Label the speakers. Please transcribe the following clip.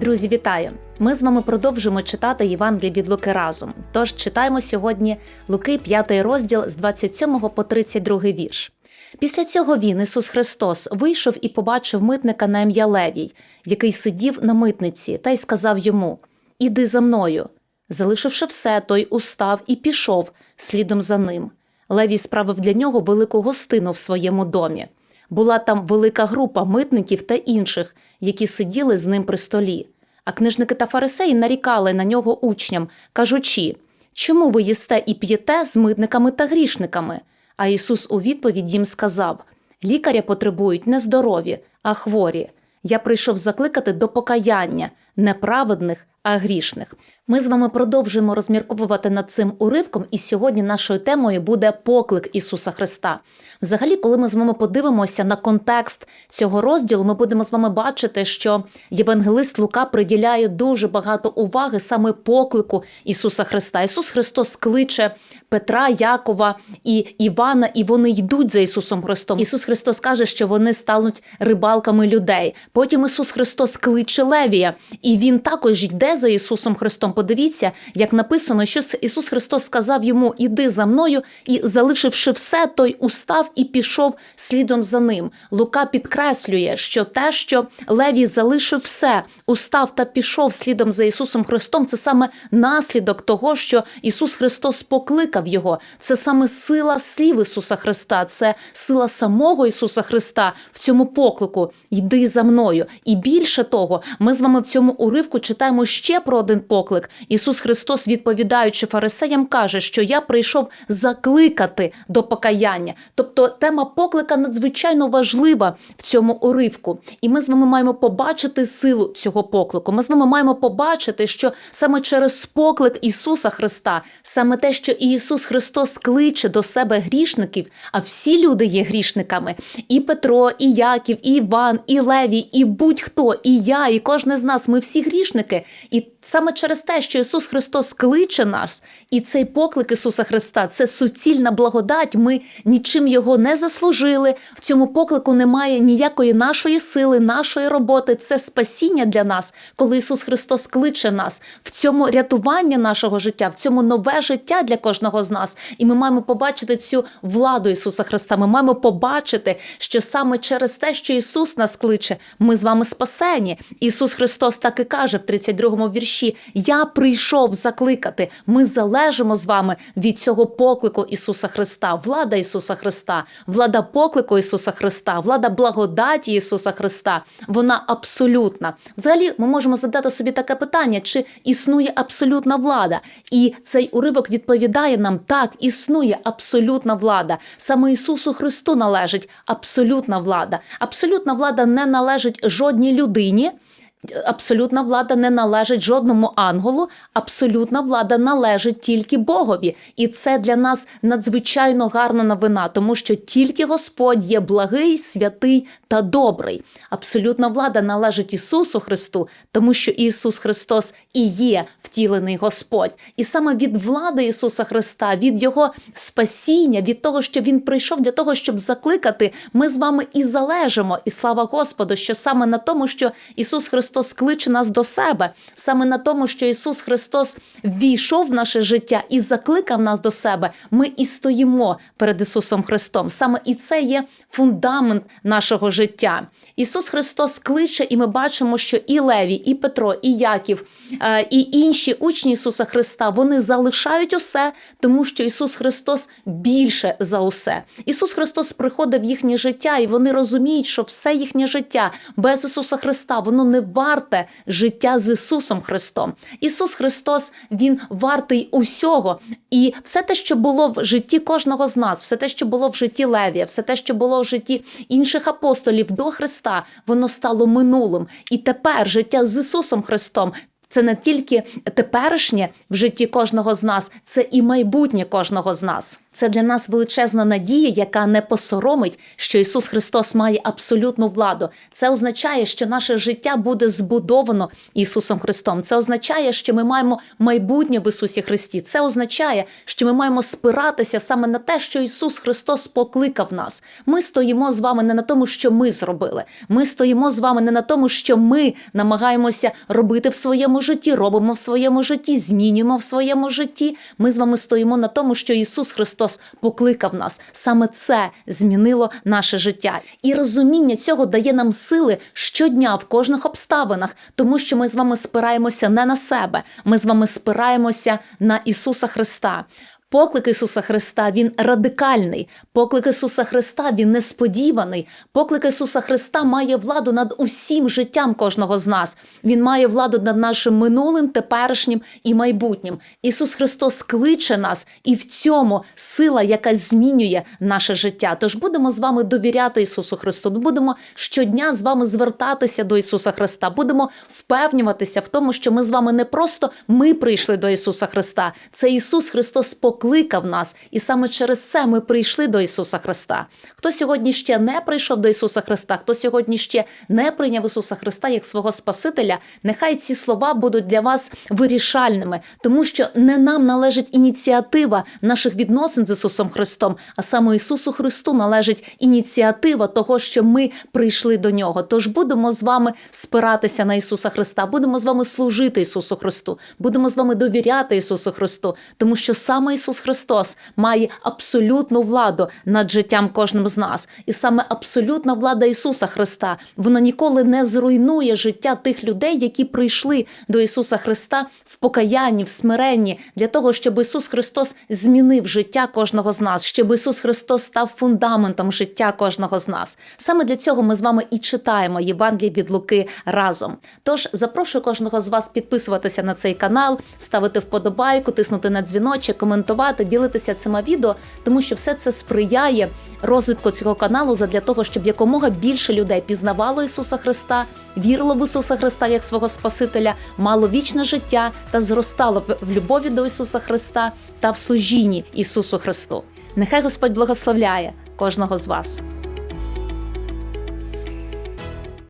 Speaker 1: Друзі, вітаю! Ми з вами продовжимо читати Євангеліє від Луки разом. Тож читаємо сьогодні Луки, 5 розділ з 27 по 32 вірш. Після цього він, Ісус Христос, вийшов і побачив митника на ім'я Левій, який сидів на митниці, та й сказав йому: Іди за мною. Залишивши все, той устав і пішов слідом за ним. Левій справив для нього велику гостину в своєму домі. Була там велика група митників та інших, які сиділи з ним при столі. А книжники та фарисеї нарікали на нього учням, кажучи: Чому ви їсте і п'єте з митниками та грішниками? А Ісус у відповідь їм сказав: Лікаря потребують не здорові, а хворі. Я прийшов закликати до покаяння не праведних, а грішних. Ми з вами продовжуємо розмірковувати над цим уривком, і сьогодні нашою темою буде поклик Ісуса Христа. Взагалі, коли ми з вами подивимося на контекст цього розділу, ми будемо з вами бачити, що євангелист Лука приділяє дуже багато уваги саме поклику Ісуса Христа. Ісус Христос кличе Петра, Якова і Івана, і вони йдуть за Ісусом Христом. Ісус Христос каже, що вони стануть рибалками людей. Потім Ісус Христос кличе Левія, і він також йде за Ісусом Христом. Подивіться, як написано, що Ісус Христос сказав йому: Іди за мною, і залишивши все, той устав і пішов слідом за ним. Лука підкреслює, що те, що Левій залишив все, устав та пішов слідом за Ісусом Христом, це саме наслідок того, що Ісус Христос покликав його. Це саме сила слів Ісуса Христа, це сила самого Ісуса Христа в цьому поклику. Йди за мною. І більше того, ми з вами в цьому уривку читаємо ще про один поклик. Ісус Христос, відповідаючи фарисеям, каже, що я прийшов закликати до покаяння. Тобто тема поклика надзвичайно важлива в цьому уривку. І ми з вами маємо побачити силу цього поклику. Ми з вами маємо побачити, що саме через поклик Ісуса Христа, саме те, що Ісус Христос кличе до себе грішників, а всі люди є грішниками. І Петро, і Яків, і Іван, і Левій, і будь-хто, і я, і кожен з нас. Ми всі грішники. І саме через те, що Ісус Христос кличе нас, і цей поклик Ісуса Христа це суцільна благодать. Ми нічим його не заслужили. В цьому поклику немає ніякої нашої сили, нашої роботи. Це спасіння для нас, коли Ісус Христос кличе нас в цьому рятування нашого життя, в цьому нове життя для кожного з нас. І ми маємо побачити цю владу Ісуса Христа. Ми маємо побачити, що саме через те, що Ісус нас кличе, ми з вами спасені. Ісус Христос так і каже в 32-му вірші: Я прийшов закликати. Ми залежимо з вами від цього поклику Ісуса Христа, влада Ісуса Христа, влада поклику Ісуса Христа, влада благодаті Ісуса Христа. Вона абсолютна. Взагалі, ми можемо задати собі таке питання: чи існує абсолютна влада? І цей уривок відповідає нам: так, існує абсолютна влада. Саме Ісусу Христу належить абсолютна влада. Абсолютна влада не належить жодній людині. Абсолютна влада не належить жодному ангелу, абсолютна влада належить тільки Богові. І це для нас надзвичайно гарна новина, тому що тільки Господь є благий, святий та добрий. Абсолютна влада належить Ісусу Христу, тому що Ісус Христос і є втілений Господь. І саме від влади Ісуса Христа, від Його спасіння, від того, що Він прийшов для того, щоб закликати, ми з вами і залежимо. І слава Господу, що саме на тому, що Ісус Христос. Христос кличе нас до себе, саме на тому, що Ісус Христос війшов в наше життя і закликав нас до себе. Ми і стоїмо перед Ісусом Христом. Саме і це є фундамент нашого життя. Ісус Христос кличе, і ми бачимо, що і Леві, і Петро, і Яків, е, і інші учні Ісуса Христа вони залишають усе, тому що Ісус Христос більше за усе. Ісус Христос приходить в їхнє життя, і вони розуміють, що все їхнє життя без Ісуса Христа воно не варте життя з Ісусом Христом. Ісус Христос Він вартий усього. І все те, що було в житті кожного з нас, все те, що було в житті Левія, все те, що було в житті інших апостолів до Христа, воно стало минулим. І тепер життя з Ісусом Христом Це не тільки теперішнє в житті кожного з нас, це і майбутнє кожного з нас. Це для нас величезна надія, яка не посоромить, що Ісус Христос має абсолютну владу. Це означає, що наше життя буде збудовано Ісусом Христом. Це означає, що ми маємо майбутнє в Ісусі Христі. Це означає, що ми маємо спиратися саме на те, що Ісус Христос покликав нас. Ми стоїмо з вами не на тому, що ми зробили. Ми стоїмо з вами не на тому, що ми намагаємося робити в своєму житті, робимо в своєму житті, змінюємо в своєму житті. Ми з вами стоїмо на тому, що Ісус Христос покликав нас. Саме це змінило наше життя. І розуміння цього дає нам сили щодня в кожних обставинах, тому що ми з вами спираємося не на себе, ми з вами спираємося на Ісуса Христа. Поклик Ісуса Христа він радикальний. Поклик Ісуса Христа він несподіваний. Поклик Ісуса Христа має владу над усім життям кожного з нас. Він має владу над нашим минулим, теперішнім і майбутнім. Ісус Христос кличе нас, і в цьому сила, яка змінює наше життя. Тож будемо з вами довіряти Ісусу Христу. Будемо щодня з вами звертатися до Ісуса Христа. Будемо впевнюватися в тому, що ми з вами не просто ми прийшли до Ісуса Христа. Це Ісус Христос покликав нас, і саме через це ми прийшли до Ісуса Христа. Хто сьогодні ще не прийшов до Ісуса Христа, хто сьогодні ще не прийняв Ісуса Христа як свого Спасителя, нехай ці слова будуть для вас вирішальними, тому що не нам належить ініціатива наших відносин з Ісусом Христом, а саме Ісусу Христу належить ініціатива того, що ми прийшли до Нього. Тож будемо з вами спиратися на Ісуса Христа, будемо з вами служити Ісусу Христу, будемо з вами довіряти Ісусу Христу, тому що саме Ісус Христос має абсолютну владу над життям кожним з нас, і саме абсолютна влада Ісуса Христа вона ніколи не зруйнує життя тих людей, які прийшли до Ісуса Христа в покаянні, в смиренні, для того, щоб Ісус Христос змінив життя кожного з нас, щоб Ісус Христос став фундаментом життя кожного з нас. Саме для цього ми з вами і читаємо Євангеліє від Луки разом. Тож запрошую кожного з вас підписуватися на цей канал, ставити вподобайку, тиснути на дзвіночок, коментувати, ділитися цими відео, тому що все це сприяє розвитку цього каналу задля того, щоб якомога більше людей пізнавало Ісуса Христа, вірило в Ісуса Христа як свого Спасителя, мало вічне життя та зростало в любові до Ісуса Христа та в служінні Ісусу Христу. Нехай Господь благословляє кожного з вас.